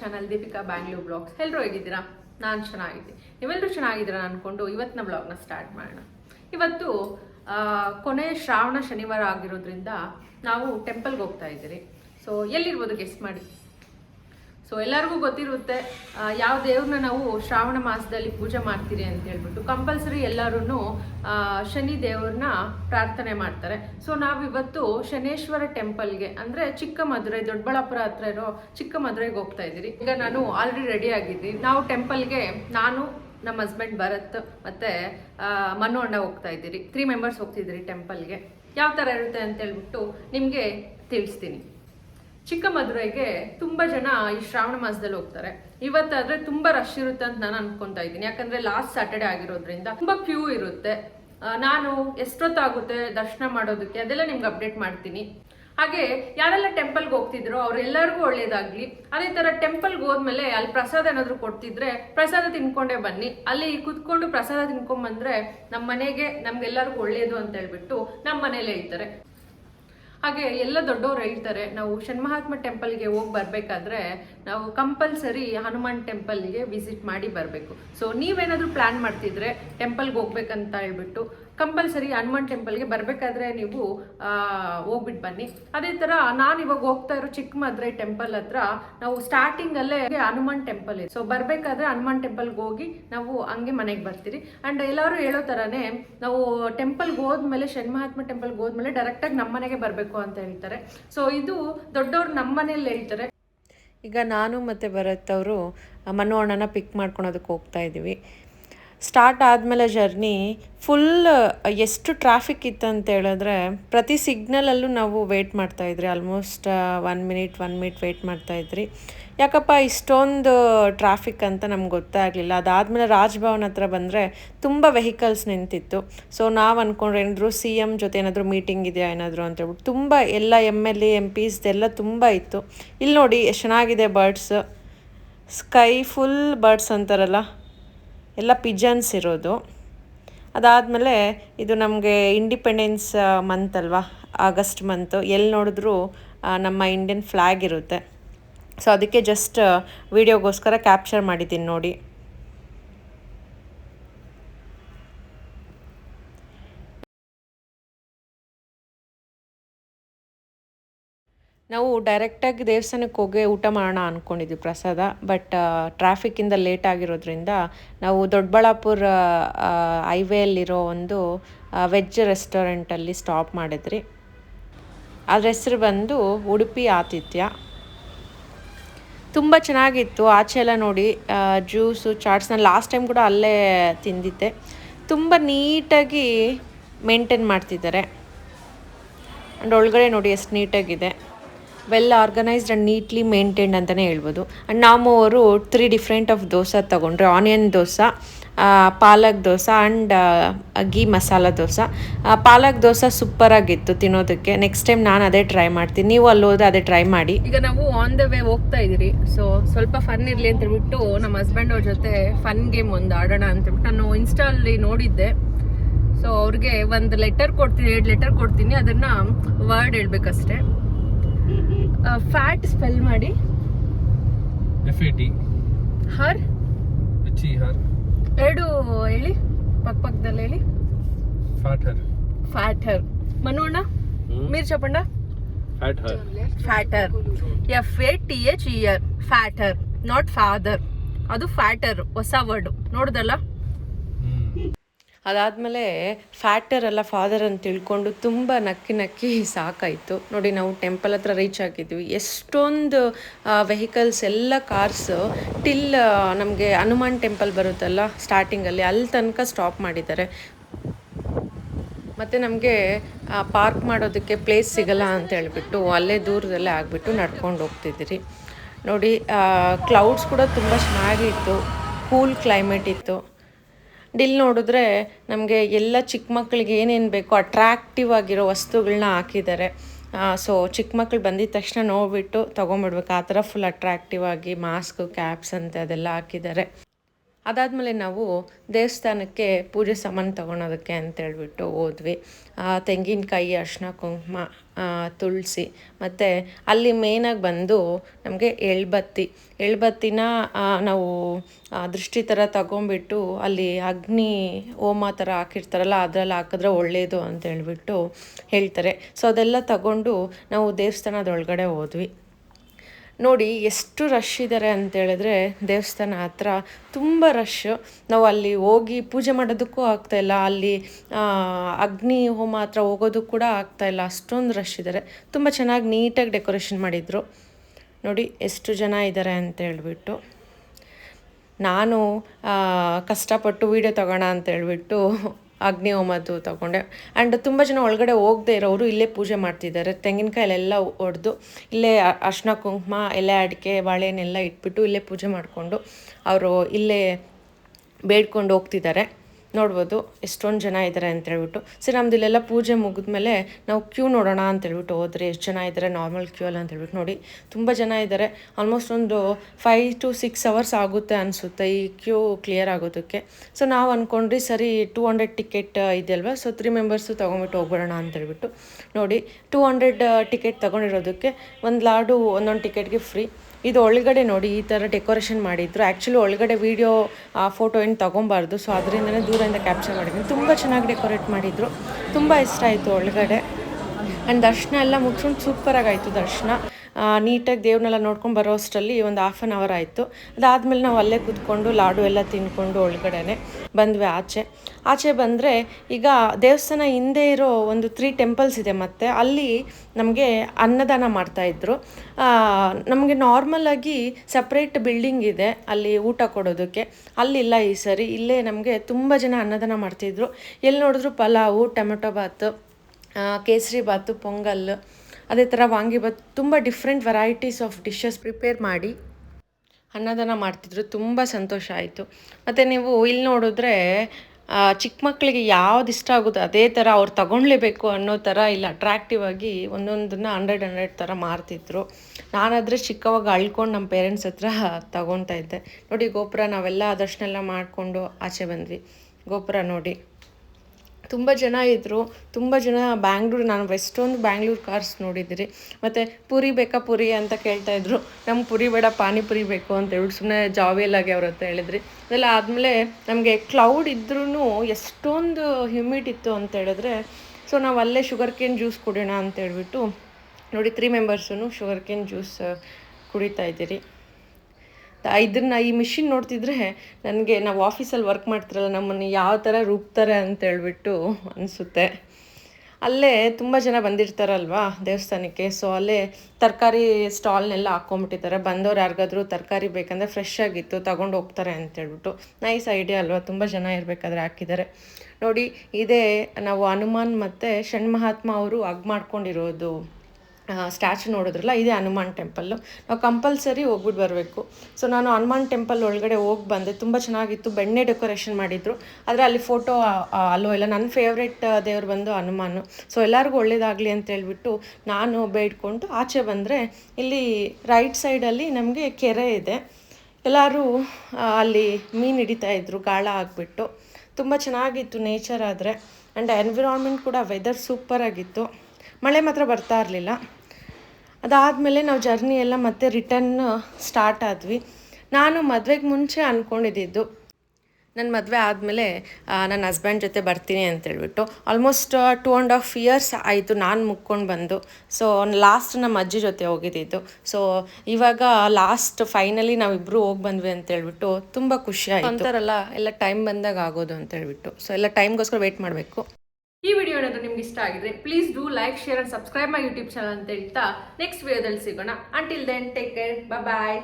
Channel Deepika Bangalore blogs ಎಲ್ಲರೂ ಹೇಗಿದ್ದೀರಾ? ನಾನು ಚೆನ್ನಾಗಿದ್ದೀನಿ ನೀವೆಲ್ಲರೂ ಚೆನ್ನಾಗಿದ್ದೀರಾ ಅಂದ್ಕೊಂಡು ಇವತ್ತಿನ ಬ್ಲಾಗ್ನ ಸ್ಟಾರ್ಟ್ ಮಾಡೋಣ. ಇವತ್ತು ಆ, ಕೊನೆಯ ಶ್ರಾವಣ ಶನಿವಾರ ಆಗಿರೋದ್ರಿಂದ ನಾವು ಟೆಂಪಲ್ಗೆ ಹೋಗ್ತಾ ಇದ್ದೀರಿ. ಸೊ ಎಲ್ಲಿರ್ಬೋದು ಗೆಸ್ಟ್ ಮಾಡಿ? ಸೊ ಎಲ್ಲರಿಗೂ ಗೊತ್ತಿರುತ್ತೆ ಯಾವ ದೇವ್ರನ್ನ ನಾವು ಶ್ರಾವಣ ಮಾಸದಲ್ಲಿ ಪೂಜೆ ಮಾಡ್ತೀರಿ ಅಂತ ಹೇಳ್ಬಿಟ್ಟು ಕಂಪಲ್ಸರಿ ಎಲ್ಲರೂ ಶನಿ ದೇವ್ರನ್ನ ಪ್ರಾರ್ಥನೆ ಮಾಡ್ತಾರೆ. ಸೊ ನಾವಿವತ್ತು ಶನೇಶ್ವರ ಟೆಂಪಲ್ಗೆ ಅಂದರೆ ಚಿಕ್ಕ ಮಧುರೈ ದೊಡ್ಡಬಳ್ಳಾಪುರ ಹತ್ರ ಇರೋ ಚಿಕ್ಕ ಮಧುರೈಗೆ ಹೋಗ್ತಾ ಇದ್ದೀರಿ. ಈಗ ನಾನು ಆಲ್ರೆಡಿ ರೆಡಿ ಆಗಿದ್ದೀನಿ. ನಾವು ಟೆಂಪಲ್ಗೆ ನಾನು, ನಮ್ಮ ಹಸ್ಬೆಂಡ್ ಭರತ್ ಮತ್ತು ಮನು ಅಣ್ಣ ಹೋಗ್ತಾ ಇದ್ದೀರಿ. ತ್ರೀ ಮೆಂಬರ್ಸ್ ಹೋಗ್ತಿದ್ದೀರಿ ಟೆಂಪಲ್ಗೆ ಯಾವ ಥರ ಇರುತ್ತೆ ಅಂತ ಹೇಳ್ಬಿಟ್ಟು ನಿಮಗೆ ತಿಳಿಸ್ತೀನಿ. ಚಿಕ್ಕಮದುರೈಗೆ ತುಂಬ ಜನ ಈ ಶ್ರಾವಣ ಮಾಸದಲ್ಲಿ ಹೋಗ್ತಾರೆ. ಇವತ್ತಾದ್ರೆ ತುಂಬಾ ರಶ್ ಇರುತ್ತೆ ಅಂತ ನಾನು ಅನ್ಕೊಂತ ಇದ್ದೀನಿ. ಯಾಕಂದ್ರೆ ಲಾಸ್ಟ್ ಸ್ಯಾಟರ್ಡೆ ಆಗಿರೋದ್ರಿಂದ ತುಂಬಾ ಕ್ಯೂ ಇರುತ್ತೆ. ನಾನು ಎಷ್ಟೊತ್ತಾಗುತ್ತೆ ದರ್ಶನ ಮಾಡೋದಕ್ಕೆ ಅದೆಲ್ಲ ನಿಮ್ಗೆ ಅಪ್ಡೇಟ್ ಮಾಡ್ತೀನಿ. ಹಾಗೆ ಯಾರೆಲ್ಲ ಟೆಂಪಲ್ಗೆ ಹೋಗ್ತಿದ್ರೋ ಅವರೆಲ್ಲರಿಗೂ ಒಳ್ಳೇದಾಗ್ಲಿ. ಅದೇ ತರ ಟೆಂಪಲ್ಗೆ ಹೋದ್ಮೇಲೆ ಅಲ್ಲಿ ಪ್ರಸಾದ ಏನಾದ್ರು ಕೊಡ್ತಿದ್ರೆ ಪ್ರಸಾದ ತಿನ್ಕೊಂಡೇ ಬನ್ನಿ. ಅಲ್ಲಿ ಕುತ್ಕೊಂಡು ಪ್ರಸಾದ ತಿನ್ಕೊಂಡ್ ಬಂದ್ರೆ ನಮ್ಮ ಮನೆಗೆ ನಮ್ಗೆಲ್ಲರಿಗೂ ಒಳ್ಳೇದು ಅಂತ ಹೇಳ್ಬಿಟ್ಟು ನಮ್ಮ ಮನೇಲೇ ಹೇಳ್ತಾರೆ ಹಾಗೆ ಎಲ್ಲ ದೊಡ್ಡವರು ಹೇಳ್ತಾರೆ ನಾವು ಷಣ್ಮಹಾತ್ಮ ಟೆಂಪಲ್ಗೆ ಹೋಗಿ ಬರಬೇಕಾದ್ರೆ ನಾವು ಕಂಪಲ್ಸರಿ ಹನುಮಾನ್ ಟೆಂಪಲ್ಗೆ ವಿಸಿಟ್ ಮಾಡಿ ಬರಬೇಕು. ಸೊ ನೀವೇನಾದರೂ ಪ್ಲ್ಯಾನ್ ಮಾಡ್ತಿದ್ರೆ ಟೆಂಪಲ್ಗೆ ಹೋಗ್ಬೇಕಂತ ಹೇಳ್ಬಿಟ್ಟು ಕಂಪಲ್ಸರಿ ಹನುಮಾನ್ ಟೆಂಪಲ್ಗೆ ಬರಬೇಕಾದ್ರೆ ನೀವು ಹೋಗ್ಬಿಟ್ಟು ಬನ್ನಿ. ಅದೇ ಥರ ನಾನು ಇವಾಗ ಹೋಗ್ತಾ ಇರೋ ಚಿಕ್ಕಮದ್ರೈ ಟೆಂಪಲ್ ಹತ್ರ ನಾವು ಸ್ಟಾರ್ಟಿಂಗಲ್ಲೇ ಹನುಮಾನ್ ಟೆಂಪಲ್ ಇದೆ. ಸೊ ಬರಬೇಕಾದ್ರೆ ಹನುಮಾನ್ ಟೆಂಪಲ್ಗೆ ಹೋಗಿ ನಾವು ಹಂಗೆ ಮನೆಗೆ ಬರ್ತೀರಿ. ಆ್ಯಂಡ್ ಎಲ್ಲರೂ ಹೇಳೋ ಥರನೇ ನಾವು ಟೆಂಪಲ್ಗೆ ಹೋದ್ಮೇಲೆ ಷಣ್ಮಹಾತ್ಮ ಟೆಂಪಲ್ಗೆ ಹೋದ್ಮೇಲೆ ಡೈರೆಕ್ಟಾಗಿ ನಮ್ಮ ಮನೆಗೆ ಬರಬೇಕು ಅಂತ ಹೇಳ್ತಾರೆ. ಸೊ ಇದು ದೊಡ್ಡವ್ರು ನಮ್ಮ ಮನೇಲಿ ಹೇಳ್ತಾರೆ. ಈಗ ನಾನು ಮತ್ತು ಭರತ್ ಅವರು ಮನು ಅಣ್ಣನ ಪಿಕ್ ಮಾಡ್ಕೊಳೋದಕ್ಕೆ ಹೋಗ್ತಾ ಇದ್ದೀವಿ. ಸ್ಟಾರ್ಟ್ ಆದಮೇಲೆ ಜರ್ನಿ ಫುಲ್ ಎಷ್ಟು ಟ್ರಾಫಿಕ್ ಇತ್ತು ಅಂತ ಹೇಳಿದ್ರೆ ಪ್ರತಿ ಸಿಗ್ನಲಲ್ಲೂ ನಾವು wait ಮಾಡ್ತಾಯಿದ್ರಿ almost one minute one minute wait ಮಾಡ್ತಾಯಿದ್ರಿ ಯಾಕಪ್ಪ, ಇಷ್ಟೊಂದು ಟ್ರಾಫಿಕ್ ಅಂತ ನಮ್ಗೆ ಗೊತ್ತಾಗಲಿಲ್ಲ ಅದಾದಮೇಲೆ ರಾಜ್ಭವನ್ ಹತ್ರ ಬಂದರೆ ತುಂಬ ವೆಹಿಕಲ್ಸ್ ನಿಂತಿತ್ತು. ಸೊ ನಾವು ಅಂದ್ಕೊಂಡ್ರೆ ಏನಾದರೂ ಸಿ ಎಂ ಜೊತೆ ಏನಾದರೂ ಮೀಟಿಂಗ್ ಇದೆಯಾ, ಏನಾದರೂ ಅಂತ ಹೇಳ್ಬಿಟ್ಟು ತುಂಬ ಎಲ್ಲ ಎಂ ಎಲ್ ಎ ಎಂ ಪಿಸ್ದೆಲ್ಲ ತುಂಬ ಇತ್ತು. ಇಲ್ಲಿ ನೋಡಿ ಎಷ್ಟು ಚೆನ್ನಾಗಿದೆ ಬರ್ಡ್ಸ್ ಸ್ಕೈ ಫುಲ್ ಬರ್ಡ್ಸ್ ಅಂತಾರಲ್ಲ. ಎಲ್ಲ ಪಿಜನ್ಸ್ ಇರೋದು. ಅದಾದಮೇಲೆ ಇದು ನಮಗೆ ಇಂಡಿಪೆಂಡೆನ್ಸ್ ಮಂತ್ ಅಲ್ವಾ? ಆಗಸ್ಟ್ ಮಂತು ಎಲ್ಲಿ ನೋಡಿದ್ರೂ ನಮ್ಮ ಇಂಡಿಯನ್ ಫ್ಲ್ಯಾಗ್ ಇರುತ್ತೆ. ಸೊ ಅದಕ್ಕೆ ಜಸ್ಟ್ ವಿಡಿಯೋಗೋಸ್ಕರ ಕ್ಯಾಪ್ಚರ್ ಮಾಡಿದ್ದೀನಿ ನೋಡಿ. ನಾವು ಡೈರೆಕ್ಟಾಗಿ ದೇವಸ್ಥಾನಕ್ಕೆ ಹೋಗಿ ಊಟ ಮಾಡೋಣ ಅಂದ್ಕೊಂಡಿದ್ವಿ ಪ್ರಸಾದ ಬಟ್ ಟ್ರಾಫಿಕ್ಕಿಂದ ಲೇಟ್ ಆಗಿರೋದ್ರಿಂದ ನಾವು ದೊಡ್ಡಬಳ್ಳಾಪುರ ಹೈವೇಯಲ್ಲಿರೋ ಒಂದು ವೆಜ್ ರೆಸ್ಟೋರೆಂಟಲ್ಲಿ ಸ್ಟಾಪ್ ಮಾಡಿದ್ರಿ. ಅದ್ರ ಹೆಸರು ಬಂದು ಉಡುಪಿ ಆತಿಥ್ಯ. ತುಂಬ ಚೆನ್ನಾಗಿತ್ತು. ಆಚೆ ಎಲ್ಲ ನೋಡಿ ಜ್ಯೂಸು ಚಾಟ್ಸ್ ನಾನು ಲಾಸ್ಟ್ ಟೈಮ್ ಕೂಡ ಅಲ್ಲೇ ತಿಂದಿದ್ದೆ. ತುಂಬ ನೀಟಾಗಿ ಮೇಂಟೈನ್ ಮಾಡ್ತಿದ್ದಾರೆ. ಆ್ಯಂಡ್ ಒಳಗಡೆ ನೋಡಿ ಎಷ್ಟು ನೀಟಾಗಿದೆ. Well organised and neatly maintained ಅಂತಲೇ ಹೇಳ್ಬೋದು. ಆ್ಯಂಡ್ ನಾವು ಅವರು ತ್ರೀ ಡಿಫ್ರೆಂಟ್ ಆಫ್ ದೋಸೆ ತೊಗೊಂಡ್ರು onion dosa palak dosa and ghee masala dosa palak dosa ಸೂಪರಾಗಿತ್ತು ತಿನ್ನೋದಕ್ಕೆ. ನೆಕ್ಸ್ಟ್ ಟೈಮ್ ನಾನು ಅದೇ ಟ್ರೈ ಮಾಡ್ತೀನಿ. ನೀವು ಅಲ್ಲಿ ಹೋದ್ರೆ ಅದೇ ಟ್ರೈ ಮಾಡಿ. ಈಗ ನಾವು ಆನ್ ದ ವೇ ಹೋಗ್ತಾ ಇದ್ದೀರಿ. ಸೊ ಸ್ವಲ್ಪ ಫನ್ ಇರಲಿ ಅಂತ ಹೇಳ್ಬಿಟ್ಟು ನಮ್ಮ ಹಸ್ಬೆಂಡ್ ಅವ್ರ ಜೊತೆ ಫನ್ ಗೇಮ್ ಒಂದು ಆಡೋಣ ಅಂತ ಹೇಳ್ಬಿಟ್ಟು ನಾನು ಇನ್ಸ್ಟಾಲಲ್ಲಿ ನೋಡಿದ್ದೆ. ಸೊ ಅವ್ರಿಗೆ ಒಂದು ಲೆಟರ್ ಕೊಡ್ತೀನಿ, ಎರಡು ಲೆಟರ್ ಕೊಡ್ತೀನಿ. ಅದನ್ನು ವರ್ಡ್ ಹೇಳ್ಬೇಕಷ್ಟೇ. ಫ್ಯಾಟ್ ಸ್ಪೆಲ್ ಮಾಡಿ. F A T her? H her. R ಎರಡು ಹೇಳಿ ಪಕ್ಕ ಪಕ್ಕದಲ್ಲಿ ಹೇಳಿ. Fat her. Fat her. ಮನೋಣ ಮೀರ್ ಚಪಂಡ fat her. Fatter F A T H E R fatter not father ಅದು ಫ್ಯಾಟರ್ ಹೊಸ ವರ್ಡ್ ನೋಡ್ದಲ್ಲ? ಅದಾದಮೇಲೆ ಫ್ಯಾಟರ್ ಅಲ್ಲ ಫಾದರ್ ಅಂತ ತಿಳ್ಕೊಂಡು ತುಂಬ ನಕ್ಕಿ ನಕ್ಕಿ ಸಾಕಾಯಿತು. ನೋಡಿ ನಾವು ಟೆಂಪಲ್ ಹತ್ರ ರೀಚ್ ಆಗಿದ್ವಿ. ಎಷ್ಟೊಂದು ವೆಹಿಕಲ್ಸ್ ಎಲ್ಲ ಕಾರ್ಸ್ ಟಿಲ್ ನಮಗೆ ಹನುಮಾನ್ ಟೆಂಪಲ್ ಬರುತ್ತಲ್ಲ ಸ್ಟಾರ್ಟಿಂಗಲ್ಲಿ ಅಲ್ಲಿ ತನಕ ಸ್ಟಾಪ್ ಮಾಡಿದ್ದಾರೆ. ಮತ್ತು ನಮಗೆ ಪಾರ್ಕ್ ಮಾಡೋದಕ್ಕೆ ಪ್ಲೇಸ್ ಸಿಗಲ್ಲ ಅಂತ ಹೇಳ್ಬಿಟ್ಟು ಅಲ್ಲೇ ದೂರದಲ್ಲೇ ಆಗಿಬಿಟ್ಟು ನಡ್ಕೊಂಡು ಹೋಗ್ತಿದ್ದೀರಿ. ನೋಡಿ ಕ್ಲೌಡ್ಸ್ ಕೂಡ ತುಂಬ ಚೆನ್ನಾಗಿತ್ತು. ಕೂಲ್ ಕ್ಲೈಮೇಟ್ ಇತ್ತು. ಡಿಲ್ ನೋಡಿದ್ರೆ ನಮಗೆ ಎಲ್ಲ ಚಿಕ್ಕ ಮಕ್ಕಳಿಗೆ ಏನೇನು ಬೇಕೋ ಅಟ್ರಾಕ್ಟಿವ್ ಆಗಿರೋ ವಸ್ತುಗಳನ್ನ ಹಾಕಿದ್ದಾರೆ. ಸೊ ಚಿಕ್ಕ ಮಕ್ಳು ಬಂದಿದ ತಕ್ಷಣ ನೋಡಿಬಿಟ್ಟು ತೊಗೊಂಬಿಡ್ಬೇಕು ಆ ಥರ ಫುಲ್ ಅಟ್ರಾಕ್ಟಿವ್ ಆಗಿ ಮಾಸ್ಕ್ ಕ್ಯಾಪ್ಸ್ ಅಂತ ಅದೆಲ್ಲ ಹಾಕಿದ್ದಾರೆ. ಅದಾದಮೇಲೆ ನಾವು ದೇವಸ್ಥಾನಕ್ಕೆ ಪೂಜೆ ಸಾಮಾನು ತೊಗೊಳೋದಕ್ಕೆ ಅಂತೇಳ್ಬಿಟ್ಟು ಹೋದ್ವಿ. ತೆಂಗಿನಕಾಯಿ ಅರಿಶಿನ ಕುಂಕುಮ ತುಳಸಿ ಮತ್ತು ಅಲ್ಲಿ ಮೇನಾಗಿ ಬಂದು ನಮಗೆ ಎಳ್ಬತ್ತಿ. ಎಳ್ಬತ್ತಿನ ನಾವು ದೃಷ್ಟಿ ಥರ ತಗೊಂಬಿಟ್ಟು ಅಲ್ಲಿ ಅಗ್ನಿ, ಹೋಮ ಥರ ಹಾಕಿರ್ತಾರಲ್ಲ ಅದರಲ್ಲಿ ಹಾಕಿದ್ರೆ ಒಳ್ಳೆಯದು ಅಂತ ಹೇಳ್ಬಿಟ್ಟು ಹೇಳ್ತಾರೆ. ಸೊ ಅದೆಲ್ಲ ತಗೊಂಡು ನಾವು ದೇವಸ್ಥಾನದೊಳಗಡೆ ಹೋದ್ವಿ. ನೋಡಿ ಎಷ್ಟು ರಶ್ ಇದ್ದಾರೆ ಅಂತೇಳಿದ್ರೆ ದೇವಸ್ಥಾನ ಹತ್ರ ತುಂಬ ರಶ್ ನಾವು ಅಲ್ಲಿ ಹೋಗಿ ಪೂಜೆ ಮಾಡೋದಕ್ಕೂ ಆಗ್ತಾಯಿಲ್ಲ ಅಲ್ಲಿ ಅಗ್ನಿ ಹೋಮ ಹತ್ರ ಹೋಗೋದಕ್ಕೂ ಕೂಡ ಆಗ್ತಾಯಿಲ್ಲ ಅಷ್ಟೊಂದು ರಶ್ ಇದ್ದಾರೆ ತುಂಬ ಚೆನ್ನಾಗಿ ನೀಟಾಗಿ ಡೆಕೋರೇಷನ್ ಮಾಡಿದರು. ನೋಡಿ ಎಷ್ಟು ಜನ ಇದ್ದಾರೆ ಅಂತ ಹೇಳ್ಬಿಟ್ಟು ನಾನು ಕಷ್ಟಪಟ್ಟು ವೀಡಿಯೋ ತಗೋಣ ಅಂತ ಹೇಳ್ಬಿಟ್ಟು ಅಗ್ನಿ ಹೋಮದ್ದು ತಗೊಂಡೆ. ಆ್ಯಂಡ್ ತುಂಬ ಜನ ಒಳಗಡೆ ಹೋಗದೆ ಇರೋರು ಇಲ್ಲೇ ಪೂಜೆ ಮಾಡ್ತಿದ್ದಾರೆ. ತೆಂಗಿನಕಾಯಲ್ಲೆಲ್ಲ ಒಡೆದು ಇಲ್ಲೇ ಅರ್ಶಿನ ಕುಂಕುಮ, ಎಲೆ ಅಡಿಕೆ, ಬಾಳೆಹಣ್ಣೆಲ್ಲ ಇಟ್ಬಿಟ್ಟು ಇಲ್ಲೇ ಪೂಜೆ ಮಾಡಿಕೊಂಡು ಅವರು ಇಲ್ಲೇ ಬೇಡ್ಕೊಂಡು ಹೋಗ್ತಿದ್ದಾರೆ. ನೋಡ್ಬೋದು ಎಷ್ಟೊಂದು ಜನ ಇದ್ದಾರೆ ಅಂತ ಹೇಳ್ಬಿಟ್ಟು. ಸರಿ ನಮ್ದು ಇಲ್ಲೆಲ್ಲ ಪೂಜೆ ಮುಗಿದ್ಮೇಲೆ ನಾವು ಕ್ಯೂ ನೋಡೋಣ ಅಂತ ಹೇಳ್ಬಿಟ್ಟು ಹೋದ್ರೆ, ಎಷ್ಟು ಜನ ಇದ್ದಾರೆ ನಾರ್ಮಲ್ ಕ್ಯೂ ಅಲ್ಲ ಅಂತ ಹೇಳ್ಬಿಟ್ಟು ನೋಡಿ. ತುಂಬ ಜನ ಇದ್ದಾರೆ ಆಲ್ಮೋಸ್ಟ್ ಒಂದು ಫೈವ್ ಟು ಸಿಕ್ಸ್ ಅವರ್ಸ್ ಆಗುತ್ತೆ ಅನಿಸುತ್ತೆ ಈ ಕ್ಯೂ ಕ್ಲಿಯರ್ ಆಗೋದಕ್ಕೆ. ಸೊ ನಾವು ಅಂದ್ಕೊಂಡ್ರಿ ಸರಿ ಟೂ ಹಂಡ್ರೆಡ್ ಟಿಕೆಟ್ ಇದೆಯಲ್ವ ಸೊ ತ್ರೀ ಮೆಂಬರ್ಸು ತೊಗೊಂಬಿಟ್ಟು ಹೋಗ್ಬಿಡೋಣ ಅಂತ ಹೇಳ್ಬಿಟ್ಟು ನೋಡಿ. ಟೂ ಹಂಡ್ರೆಡ್ ಟಿಕೆಟ್ ತೊಗೊಂಡಿರೋದಕ್ಕೆ ಒಂದು ಲಾಡು ಒಂದೊಂದು ಟಿಕೆಟ್ಗೆ ಫ್ರೀ ಇದು ಒಳಗಡೆ ನೋಡಿ ಈ ಥರ ಡೆಕೋರೇಷನ್ ಮಾಡಿದ್ರು. ಆ್ಯಕ್ಚುಲಿ ಒಳಗಡೆ ವೀಡಿಯೋ ಫೋಟೋ ಏನು ತೊಗೊಬಾರ್ದು. ಸೊ ಅದರಿಂದನೇ ದೂರದಿಂದ ಕ್ಯಾಪ್ಚರ್ ಮಾಡಿದ್ದೀನಿ ತುಂಬ ಚೆನ್ನಾಗಿ ಡೆಕೋರೇಟ್ ಮಾಡಿದರು. ತುಂಬ ಇಷ್ಟ ಆಯಿತು ಒಳಗಡೆ. ಆ್ಯಂಡ್ ದರ್ಶನ ಎಲ್ಲ ಮುಗಿಸ್ಕೊಂಡು ಸೂಪರಾಗಾಯಿತು ದರ್ಶನ. ನೀಟಾಗಿ ದೇವ್ರನ್ನೆಲ್ಲ ನೋಡ್ಕೊಂಡು ಬರೋ ಅಷ್ಟರಲ್ಲಿ ಒಂದು ಹಾಫ್ ಆನ್ ಅವರ್ ಆಯಿತು. ಅದಾದಮೇಲೆ ನಾವು ಅಲ್ಲೇ ಕೂತ್ಕೊಂಡು ಲಾಡು ಎಲ್ಲ ತಿನ್ಕೊಂಡು ಒಳಗಡೆನೆ. ಬಂದ್ವಿ ಆಚೆ. ಆಚೆ ಬಂದರೆ ಈಗ ದೇವಸ್ಥಾನ ಹಿಂದೆ ಇರೋ ಒಂದು ತ್ರೀ ಟೆಂಪಲ್ಸ್ ಇದೆ ಮತ್ತು, ಅಲ್ಲಿ ನಮಗೆ ಅನ್ನದಾನ ಮಾಡ್ತಾಯಿದ್ರು ನಮಗೆ ನಾರ್ಮಲಾಗಿ ಸಪ್ರೇಟ್ ಬಿಲ್ಡಿಂಗ್ ಇದೆ ಅಲ್ಲಿ ಊಟ ಕೊಡೋದಕ್ಕೆ. ಅಲ್ಲಿಲ್ಲ ಈ ಸರಿ, ಇಲ್ಲೇ ನಮಗೆ ತುಂಬ ಜನ ಅನ್ನದಾನ ಮಾಡ್ತಿದ್ರು ಎಲ್ಲಿ ನೋಡಿದ್ರು ಪಲಾವು, ಟೊಮೆಟೊ ಬಾತು ಕೇಸರಿ ಬಾತು ಪೊಂಗಲ್, ಅದೇ ಥರ ವಾಂಗಿಬಾತ್ ತುಂಬ different varieties of dishes prepare ಮಾಡಿ ಅನ್ನದಾನ ಮಾಡ್ತಿದ್ರು, ತುಂಬ ಸಂತೋಷ ಆಯಿತು. ಮತ್ತು ನೀವು ಇಲ್ಲಿ ನೋಡಿದ್ರೆ ಚಿಕ್ಕ ಮಕ್ಕಳಿಗೆ ಯಾವ್ದು ಇಷ್ಟ ಆಗುತ್ತೋ ಅದೇ ಥರ ಅವ್ರು ತಗೊಳ್ಲೇಬೇಕು ಅನ್ನೋ ಥರ ಇಲ್ಲಿ ಅಟ್ರಾಕ್ಟಿವ್ ಆಗಿ ಒಂದೊಂದನ್ನು ಹಂಡ್ರೆಡ್ ಹಂಡ್ರೆಡ್ ಥರ ಮಾರ್ತಿದ್ರು. ನಾನಾದರೆ ಚಿಕ್ಕವಾಗ ಅಳ್ಕೊಂಡು ನಮ್ಮ ಪೇರೆಂಟ್ಸ್ ಹತ್ರ ತಗೊತಾ ಇದ್ದೆ. ನೋಡಿ ಗೋಪುರ ನಾವೆಲ್ಲ ಆದಷ್ಟನ್ನೆಲ್ಲ ಮಾಡಿಕೊಂಡು ಆಚೆ ಬಂದ್ವಿ. ಗೋಪುರ ನೋಡಿ. ತುಂಬ ಜನ ಇದ್ದರು ತುಂಬ ಜನ ಬ್ಯಾಂಗ್ಳೂರು ನಾನು ಎಷ್ಟೊಂದು ಬ್ಯಾಂಗ್ಳೂರು ಕಾರ್ಸ್ ನೋಡಿದ್ದೀರಿ ಮತ್ತು ಪುರಿ ಬೇಕಾ ಪುರಿ ಅಂತ ಕೇಳ್ತಾ ಇದ್ರು. ನಮ್ಗೆ ಪುರಿ ಬೇಡ, ಪಾನಿಪುರಿ ಬೇಕು ಅಂತ ಹೇಳ್ಬಿಟ್ಟು ಸುಮ್ಮನೆ ಜಾವಿಯಲ್ಲಾಗಿ ಅವ್ರ ಹತ್ರ ಹೇಳಿದ್ರಿ. ಅದೆಲ್ಲ ಆದಮೇಲೆ ನಮಗೆ ಕ್ಲೌಡ್ ಇದ್ರೂ ಎಷ್ಟೊಂದು ಹ್ಯೂಮಿಡ್ ಇತ್ತು ಅಂತ ಹೇಳಿದ್ರೆ ಸೊ ನಾವು ಅಲ್ಲೇ ಶುಗರ್ ಕೇನ್ ಜ್ಯೂಸ್ ಕುಡಿಯೋಣ ಅಂತ ಹೇಳ್ಬಿಟ್ಟು ನೋಡಿ three members sugar cane juice ಕುಡಿತಾ ಇದ್ದೀರಿ. ಇದನ್ನ ಈ ಮಿಷಿನ್ ನೋಡ್ತಿದ್ರೆ ನನಗೆ ನಾವು ಆಫೀಸಲ್ಲಿ ವರ್ಕ್ ಮಾಡ್ತಿರಲ್ಲ, ನಮ್ಮನ್ನು ಯಾವ ಥರ ರೂಪ್ತಾರೆ ಅಂತ ಹೇಳ್ಬಿಟ್ಟು ಅನಿಸುತ್ತೆ. ಅಲ್ಲೇ ತುಂಬ ಜನ ಬಂದಿರ್ತಾರಲ್ವಾ ದೇವಸ್ಥಾನಕ್ಕೆ ಸೊ ಅಲ್ಲೇ ತರಕಾರಿ ಸ್ಟಾಲ್ನೆಲ್ಲ ಹಾಕ್ಕೊಂಬಿಟ್ಟಿದ್ದಾರೆ ಬಂದವ್ರು ಯಾರಿಗಾದ್ರೂ ತರಕಾರಿ ಬೇಕಂದರೆ ಫ್ರೆಶ್ ಆಗಿತ್ತು, ತಗೊಂಡು ಹೋಗ್ತಾರೆ ಅಂತೇಳ್ಬಿಟ್ಟು ನೈಸ್ ಐಡಿಯಾ ಅಲ್ವಾ, ತುಂಬ ಜನ ಇರಬೇಕಾದ್ರೆ ಹಾಕಿದ್ದಾರೆ. ನೋಡಿ, ಇದೇ ನಾವು ಹನುಮಾನ್ ಮತ್ತು ಷಣ್ಮಹಾತ್ಮ ಅವರು ಹಗ್ ಮಾಡ್ಕೊಂಡಿರೋದು. ಸ್ಟ್ಯಾಚು ನೋಡಿದ್ರಲ್ಲ, ಇದೇ ಹನುಮಾನ್ ಟೆಂಪಲ್ಲು ನಾವು ಕಂಪಲ್ಸರಿ ಹೋಗ್ಬಿಟ್ಟು ಬರಬೇಕು. ಸೊ ನಾನು ಹನುಮಾನ್ ಟೆಂಪಲ್ ಒಳಗಡೆ ಹೋಗಿ ಬಂದೆ. ತುಂಬ ಚೆನ್ನಾಗಿತ್ತು. ಬೆಣ್ಣೆ ಡೆಕೋರೇಷನ್ ಮಾಡಿದ್ರು. ಆದರೆ ಅಲ್ಲಿ ಫೋಟೋ ಅಲ್ಲೋ ಇಲ್ಲ. ನನ್ನ ಫೇವ್ರೆಟ್ ದೇವ್ರು ಬಂದು ಹನುಮಾನು. ಸೊ ಎಲ್ಲರಿಗೂ ಒಳ್ಳೇದಾಗಲಿ ಅಂತ ಹೇಳ್ಬಿಟ್ಟು ನಾನು ಬೇಡ್ಕೊಂಡು ಆಚೆ ಬಂದರೆ ಇಲ್ಲಿ ರೈಟ್ ಸೈಡಲ್ಲಿ ನಮಗೆ ಕೆರೆ ಇದೆ. ಎಲ್ಲರೂ ಅಲ್ಲಿ ಮೀನು ಹಿಡಿತಾ ಇದ್ರು, ಗಾಳ ಹಾಕ್ಬಿಟ್ಟು. ತುಂಬ ಚೆನ್ನಾಗಿತ್ತು ನೇಚರ್ ಆದರೆ. ಆ್ಯಂಡ್ ಎನ್ವಿರಾನ್ಮೆಂಟ್ ಕೂಡ ವೆದರ್ ಸೂಪರಾಗಿತ್ತು ಮಳೆ ಮಾತ್ರ ಬರ್ತಾ ಇರಲಿಲ್ಲ. ಅದಾದಮೇಲೆ ನಾವು ಜರ್ನಿ ಎಲ್ಲ ಮತ್ತೆ ರಿಟರ್ನ್ ಸ್ಟಾರ್ಟ್ ಆದ್ವಿ. ನಾನು ಮದುವೆಗೆ ಮುಂಚೆ ಅಂದ್ಕೊಂಡಿದ್ದು ನನ್ನ ಮದುವೆ ಆದಮೇಲೆ ನನ್ನ ಹಸ್ಬೆಂಡ್ ಜೊತೆ ಬರ್ತೀನಿ ಅಂತ ಹೇಳ್ಬಿಟ್ಟು almost two and half years ಆಯಿತು ನಾನು ಮುಕ್ಕೊಂಡು ಬಂದು. ಸೊ ಲಾಸ್ಟ್ ನಮ್ಮ ಅಜ್ಜಿ ಜೊತೆ ಹೋಗಿದ್ದಿದ್ದು. ಸೊ ಇವಾಗ ಲಾಸ್ಟ್ ಫೈನಲಿ ನಾವಿಬ್ಬರು ಹೋಗಿ ಬಂದ್ವಿ ಅಂತ ಹೇಳ್ಬಿಟ್ಟು ತುಂಬ ಖುಷಿ ಆಯಿತು. ಅಂತಾರಲ್ಲ, ಎಲ್ಲ ಟೈಮ್ ಬಂದಾಗ ಆಗೋದು ಅಂತ ಹೇಳ್ಬಿಟ್ಟು ಸೊ ಎಲ್ಲ ಟೈಮ್ಗೋಸ್ಕರ ವೆಯ್ಟ್ ಮಾಡಬೇಕು. ಈ ವಿಡಿಯೋ ಏನಾದರೂ ನಿಮ್ಗೆ ಇಷ್ಟ ಆಗಿದ್ರೆ please do like share and subscribe my YouTube channel ಅಂತ ಹೇಳ್ತಾ ನೆಕ್ಸ್ಟ್ ವಿಡಿಯೋದಲ್ಲಿ ಸಿಗೋಣ. Until then take care bye